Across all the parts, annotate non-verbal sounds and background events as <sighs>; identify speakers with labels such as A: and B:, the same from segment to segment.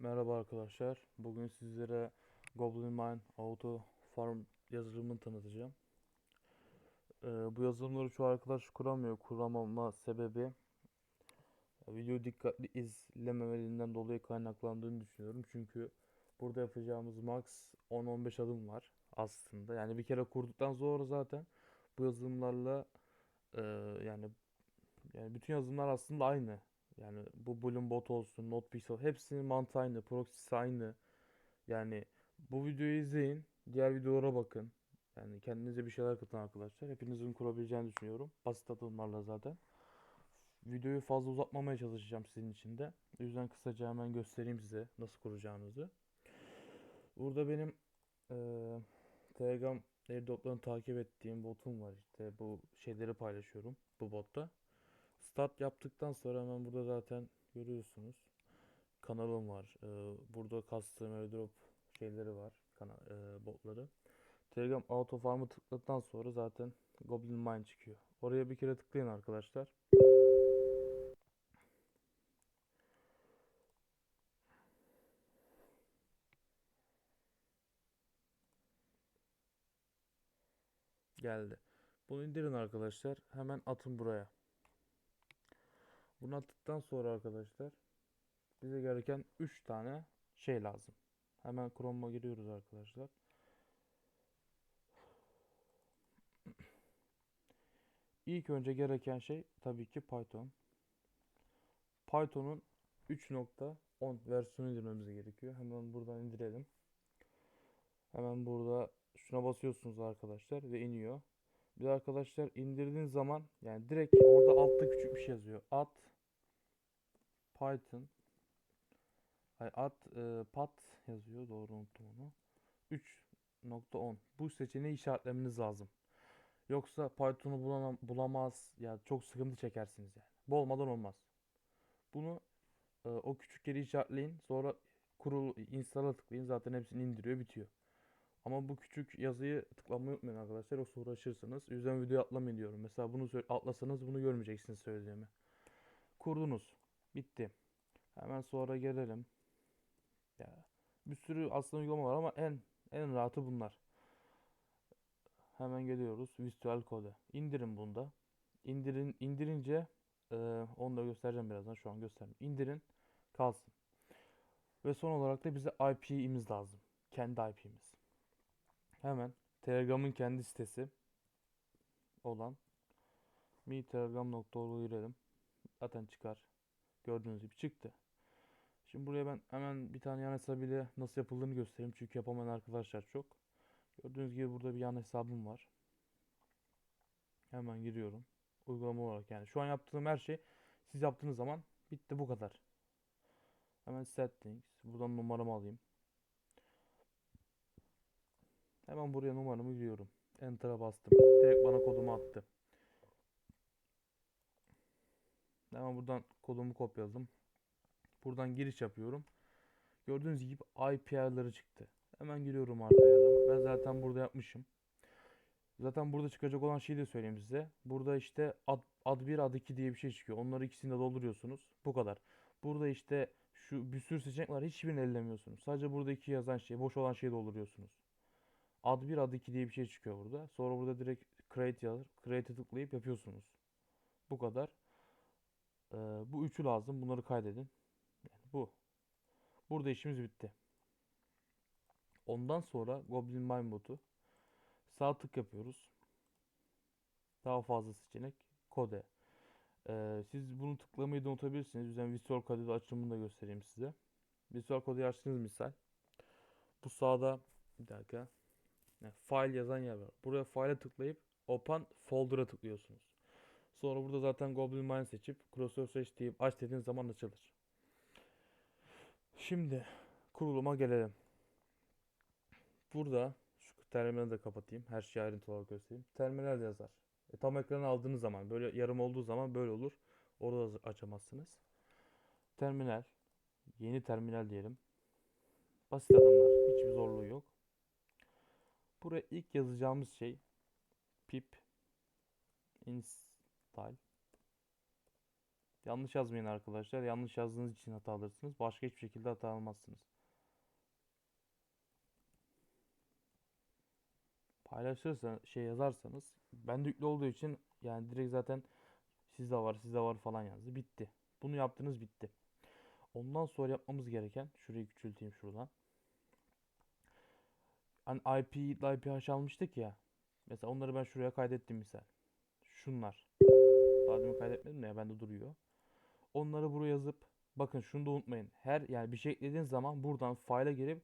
A: Merhaba arkadaşlar. Bugün sizlere Goblin Mine Auto Farm yazılımını tanıtacağım. Ee, bu yazılımları çoğu arkadaş kuramıyor. Kuramama sebebi video dikkatli izlememeliğinden dolayı kaynaklandığını düşünüyorum. Çünkü burada yapacağımız max 10-15 adım var aslında. Yani bir kere kurduktan sonra zaten bu yazılımlarla e, yani yani bütün yazılımlar aslında aynı. Yani bu Bloom olsun, NotePixel hepsinin mantığı aynı, proxy'si aynı. Yani bu videoyu izleyin, diğer videolara bakın. Yani kendinize bir şeyler katın arkadaşlar. Hepinizin kurabileceğini düşünüyorum. Basit adımlarla zaten. Videoyu fazla uzatmamaya çalışacağım sizin için de. O yüzden kısaca hemen göstereyim size nasıl kuracağınızı. Burada benim eee Telegram airdroplarını takip ettiğim botum var işte. Bu şeyleri paylaşıyorum bu botta. Start yaptıktan sonra hemen burada zaten görüyorsunuz. Kanalım var. Ee, burada custom airdrop şeyleri var. Kana e, botları. Telegram Auto Farm'ı tıkladıktan sonra zaten Goblin Mine çıkıyor. Oraya bir kere tıklayın arkadaşlar. Geldi. Bunu indirin arkadaşlar. Hemen atın buraya. Bunu attıktan sonra arkadaşlar bize gereken 3 tane şey lazım. Hemen Chrome'a giriyoruz arkadaşlar. İlk önce gereken şey tabii ki Python. Python'un 3.10 versiyonu indirmemiz gerekiyor. Hemen buradan indirelim. Hemen burada şuna basıyorsunuz arkadaşlar ve iniyor. Bir arkadaşlar indirdiğiniz zaman yani direkt orada altta küçük bir şey yazıyor. At Python Ay at e, pat yazıyor. Doğru unuttum onu. 3.10 Bu seçeneği işaretlemeniz lazım. Yoksa Python'u bulamaz ya çok sıkıntı çekersiniz yani. Bu olmadan olmaz. Bunu e, o küçük yeri işaretleyin. Sonra kurul install'a tıklayın. Zaten hepsini indiriyor, bitiyor. Ama bu küçük yazıyı tıklamayı unutmayın arkadaşlar. Yoksa uğraşırsınız. Yüzden video atlamayın diyorum. Mesela bunu atlasanız bunu görmeyeceksiniz söylediğimi. Kurdunuz. Bitti. Hemen sonra gelelim. Ya bir sürü aslında uygulama var ama en en rahatı bunlar. Hemen geliyoruz Visual Code. İndirin bunda. İndirin indirince e, onu da göstereceğim birazdan. Şu an göstermiyorum. İndirin kalsın. Ve son olarak da bize IP'imiz lazım. Kendi IP'miz. Hemen Telegram'ın kendi sitesi olan mi.telegram.org'a girelim. Zaten çıkar. Gördüğünüz gibi çıktı. Şimdi buraya ben hemen bir tane yan hesabıyla nasıl yapıldığını göstereyim. Çünkü yapamayan arkadaşlar çok. Gördüğünüz gibi burada bir yan hesabım var. Hemen giriyorum. Uygulama olarak yani. Şu an yaptığım her şey siz yaptığınız zaman bitti bu kadar. Hemen settings. Buradan numaramı alayım. Hemen buraya numaramı giriyorum. Enter'a bastım. Direkt bana kodumu attı. Hemen buradan kodumu kopyaladım. Buradan giriş yapıyorum. Gördüğünüz gibi IP ayarları çıktı. Hemen giriyorum ayarlarına. Ben zaten burada yapmışım. Zaten burada çıkacak olan şeyi de söyleyeyim size. Burada işte ad, ad 1 ad 2 diye bir şey çıkıyor. Onları ikisini de dolduruyorsunuz. Bu kadar. Burada işte şu bir sürü seçenek var. Hiçbirini ellemiyorsunuz. Sadece burada iki yazan şey, boş olan şeyi dolduruyorsunuz. Ad 1 ad 2 diye bir şey çıkıyor burada. Sonra burada direkt create yazır. Create'e tıklayıp yapıyorsunuz. Bu kadar. Ee, bu üçü lazım. Bunları kaydedin. Yani bu. Burada işimiz bitti. Ondan sonra Goblin botu sağ tık yapıyoruz. Daha fazla seçenek. Kode. Ee, siz bunu tıklamayı da unutabilirsiniz. Yüzden Visual Code'de açılımını da göstereyim size. Visual Code'u açtığınız misal. Bu sağda bir dakika. Yani file yazan yer var. Buraya file'e tıklayıp Open Folder'a tıklıyorsunuz. Sonra burada zaten Goblin Mine seçip Cursor seç deyip aç dediğiniz zaman açılır. Şimdi kuruluma gelelim. Burada şu terminali de kapatayım. Her şeyi ayrıntılı olarak göstereyim. Terminal yazar. E, tam ekranı aldığınız zaman böyle yarım olduğu zaman böyle olur. Orada da açamazsınız. Terminal. Yeni terminal diyelim. Basit adımlar. Hiçbir zorluğu yok. Buraya ilk yazacağımız şey pip install Yanlış yazmayın arkadaşlar. Yanlış yazdığınız için hata alırsınız. Başka hiçbir şekilde hata almazsınız. Paylaşırsa şey yazarsanız ben yüklü olduğu için yani direkt zaten sizde var sizde var falan yazdı. Bitti. Bunu yaptınız bitti. Ondan sonra yapmamız gereken şurayı küçülteyim şuradan. Hani IP ile IPH almıştık ya. Mesela onları ben şuraya kaydettim misal. Şunlar. Daha demin kaydetmedim de ya bende duruyor. Onları buraya yazıp bakın şunu da unutmayın. Her yani bir şey eklediğiniz zaman buradan file'a girip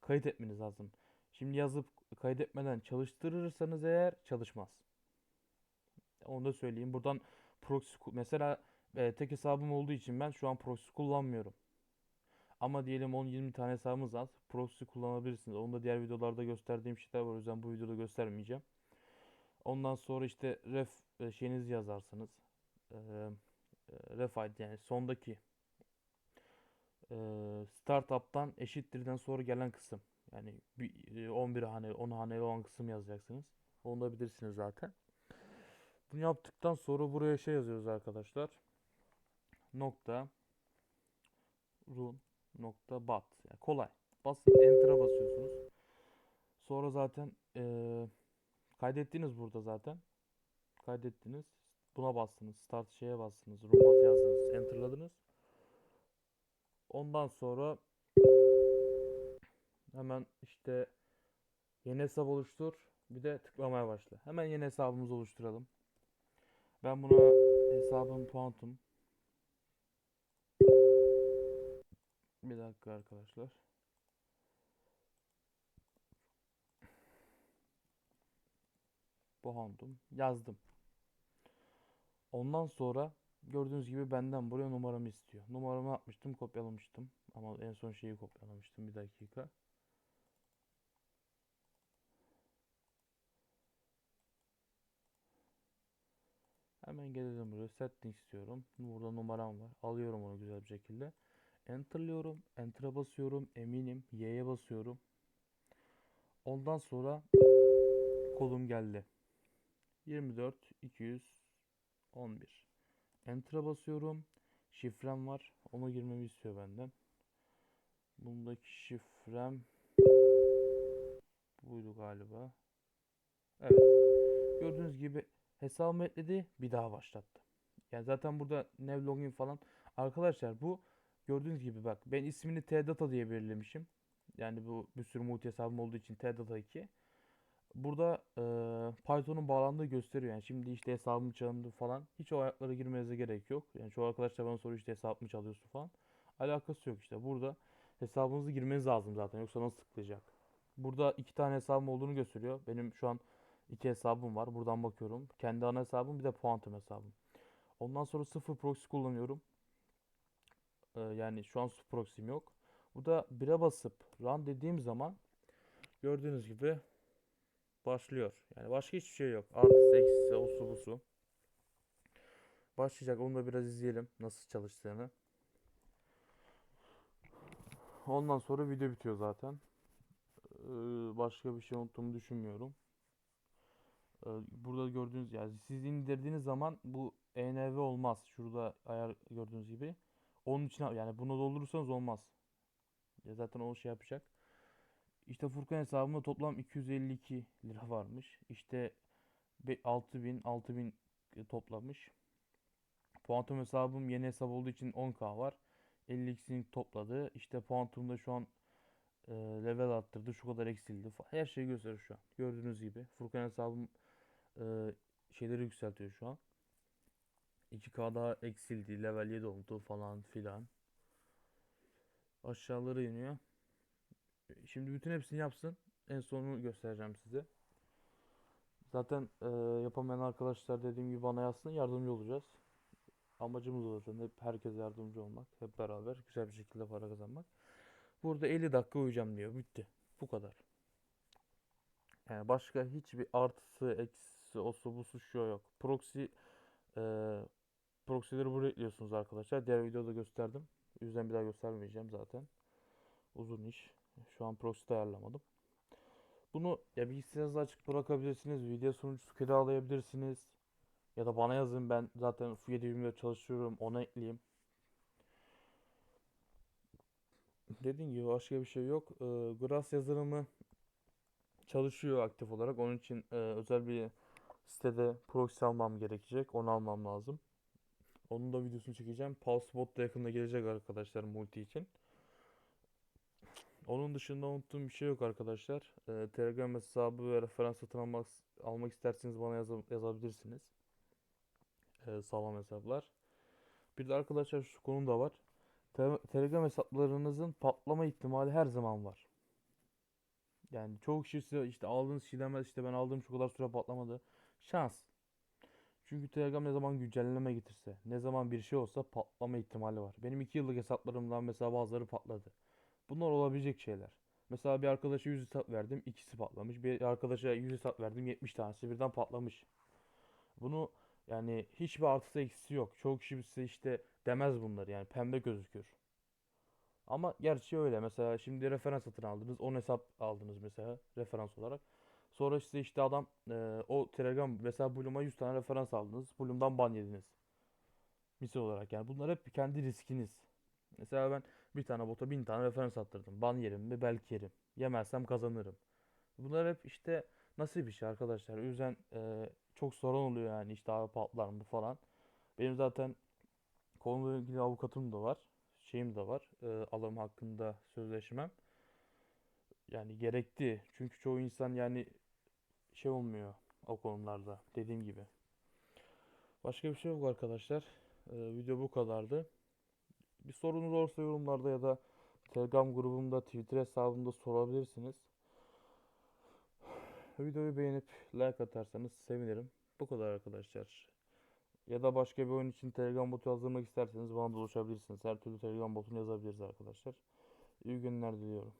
A: kayıt etmeniz lazım. Şimdi yazıp kaydetmeden çalıştırırsanız eğer çalışmaz. Onu da söyleyeyim. Buradan proxy mesela e, tek hesabım olduğu için ben şu an proxy kullanmıyorum. Ama diyelim 10-20 tane hesabımız var. Proxy kullanabilirsiniz. Onu da diğer videolarda gösterdiğim şeyler var. O yüzden bu videoda göstermeyeceğim. Ondan sonra işte ref e, şeyinizi yazarsınız. E, e, ref ID yani sondaki startup'tan eşittirden sonra gelen kısım. Yani bir, e, 11 hane 10 haneli olan kısım yazacaksınız. Onu da bilirsiniz zaten. Bunu yaptıktan sonra buraya şey yazıyoruz arkadaşlar. Nokta run nokta bat. Yani kolay. Basıp enter'a basıyorsunuz. Sonra zaten eee kaydettiniz burada zaten. Kaydettiniz. Buna bastınız. Start şeye bastınız. Run bat yazdınız. Enter'ladınız. Ondan sonra hemen işte yeni hesap oluştur. Bir de tıklamaya başla. Hemen yeni hesabımızı oluşturalım. Ben buna hesabım Quantum. Bir dakika arkadaşlar. Quantum yazdım. Ondan sonra gördüğünüz gibi benden buraya numaramı istiyor. Numaramı atmıştım, kopyalamıştım. Ama en son şeyi kopyalamıştım. Bir dakika. Hemen gelelim buraya. Settings istiyorum. Burada numaram var. Alıyorum onu güzel bir şekilde. Enter'lıyorum. Enter'a basıyorum. Eminim. Y'ye basıyorum. Ondan sonra kodum geldi. 24 211. Enter'a basıyorum. Şifrem var. Onu girmemi istiyor benden. Bundaki şifrem buydu galiba. Evet. Gördüğünüz gibi hesabımı ekledi. Bir daha başlattı. Yani zaten burada new login falan. Arkadaşlar bu gördüğünüz gibi bak ben ismini tdata diye belirlemişim. Yani bu bir sürü multi hesabım olduğu için tdata 2. Burada eee, Python'un bağlandığı gösteriyor. Yani şimdi işte hesabım çalındı falan. Hiç o ayaklara girmenize gerek yok. Yani çoğu arkadaşlar bana soruyor işte hesap mı çalıyorsun falan. Alakası yok işte. Burada hesabınızı girmeniz lazım zaten. Yoksa nasıl tıklayacak? Burada iki tane hesabım olduğunu gösteriyor. Benim şu an iki hesabım var. Buradan bakıyorum. Kendi ana hesabım bir de Quantum hesabım. Ondan sonra sıfır proxy kullanıyorum. Ee, yani şu an sıfır proxy'm yok. Burada 1'e basıp run dediğim zaman gördüğünüz gibi başlıyor. Yani başka hiçbir şey yok. Artısı, eksisi, osu busu. Başlayacak. Onu da biraz izleyelim nasıl çalıştığını. Ondan sonra video bitiyor zaten. Ee, başka bir şey unuttuğumu düşünmüyorum. Ee, burada gördüğünüz yani siz indirdiğiniz zaman bu ENV olmaz. Şurada ayar gördüğünüz gibi. Onun için yani bunu doldurursanız olmaz. Ya zaten o şey yapacak. İşte Furkan hesabımda toplam 252 lira varmış. İşte be- 6000 6000 toplamış. Puantum hesabım yeni hesap olduğu için 10k var. 50x'ini topladı. İşte Puantum'da şu an e, level arttırdı. Şu kadar eksildi. Her şeyi gösteriyor şu an. Gördüğünüz gibi. Furkan hesabım e, şeyleri yükseltiyor şu an. 2k daha eksildi. Level 7 oldu falan filan. Aşağılara iniyor. Şimdi bütün hepsini yapsın. En sonunu göstereceğim size. Zaten e, yapamayan arkadaşlar dediğim gibi bana yazsın. Yardımcı olacağız. Amacımız o zaten hep herkese yardımcı olmak. Hep beraber güzel bir şekilde para kazanmak. Burada 50 dakika uyuyacağım diyor. Bitti. Bu kadar. Yani başka hiçbir artısı, eksisi, osu, busu şu yok. Proxy e, proxy'leri buraya ekliyorsunuz arkadaşlar. Diğer videoda gösterdim. O yüzden bir daha göstermeyeceğim zaten. Uzun iş. Şu an proxy ayarlamadım. Bunu ya bilgisayarınızda açık bırakabilirsiniz. Video sunucusu kiralayabilirsiniz. Ya da bana yazın ben zaten F720'de çalışıyorum ona ekleyeyim. Dediğim gibi başka bir şey yok. Ee, Grass yazılımı çalışıyor aktif olarak. Onun için e, özel bir sitede proxy almam gerekecek. Onu almam lazım. Onun da videosunu çekeceğim. Pulsebot da yakında gelecek arkadaşlar multi için. Onun dışında unuttuğum bir şey yok arkadaşlar. Ee, Telegram hesabı ve referans satın almak, almak isterseniz bana yaz- yazabilirsiniz. Ee, sağlam hesaplar. Bir de arkadaşlar şu konu da var. Te- Telegram hesaplarınızın patlama ihtimali her zaman var. Yani çoğu kişi işte aldığınız şey demez işte ben aldığım şu kadar süre patlamadı. Şans. Çünkü Telegram ne zaman güncelleme getirse, ne zaman bir şey olsa patlama ihtimali var. Benim 2 yıllık hesaplarımdan mesela bazıları patladı. Bunlar olabilecek şeyler. Mesela bir arkadaşa 100 hesap verdim, ikisi patlamış. Bir arkadaşa 100 hesap verdim, 70 tanesi birden patlamış. Bunu yani hiçbir artısı eksisi yok. Çoğu kişi size işte demez bunları yani pembe gözükür. Ama gerçi öyle. Mesela şimdi referans satın aldınız. 10 hesap aldınız mesela referans olarak. Sonra size işte adam e, o Telegram mesela Bloom'a 100 tane referans aldınız. Bloom'dan ban yediniz. Misal olarak yani bunlar hep kendi riskiniz. Mesela ben bir tane bota 1000 tane referans attırdım. Ban yerim mi? Belki yerim. Yemezsem kazanırım. Bunlar hep işte nasıl bir şey arkadaşlar. O yüzden e, çok sorun oluyor yani işte abi patlar mı falan. Benim zaten konuyla ilgili avukatım da var. Şeyim de var. E, alım hakkında sözleşmem. Yani gerekti. Çünkü çoğu insan yani şey olmuyor o konularda dediğim gibi. Başka bir şey yok arkadaşlar. E, video bu kadardı. Bir sorunuz olursa yorumlarda ya da Telegram grubumda, Twitter hesabımda sorabilirsiniz. <sighs> Videoyu beğenip like atarsanız sevinirim. Bu kadar arkadaşlar. Ya da başka bir oyun için Telegram botu yazdırmak isterseniz bana da ulaşabilirsiniz. Her türlü Telegram botunu yazabiliriz arkadaşlar. İyi günler diliyorum.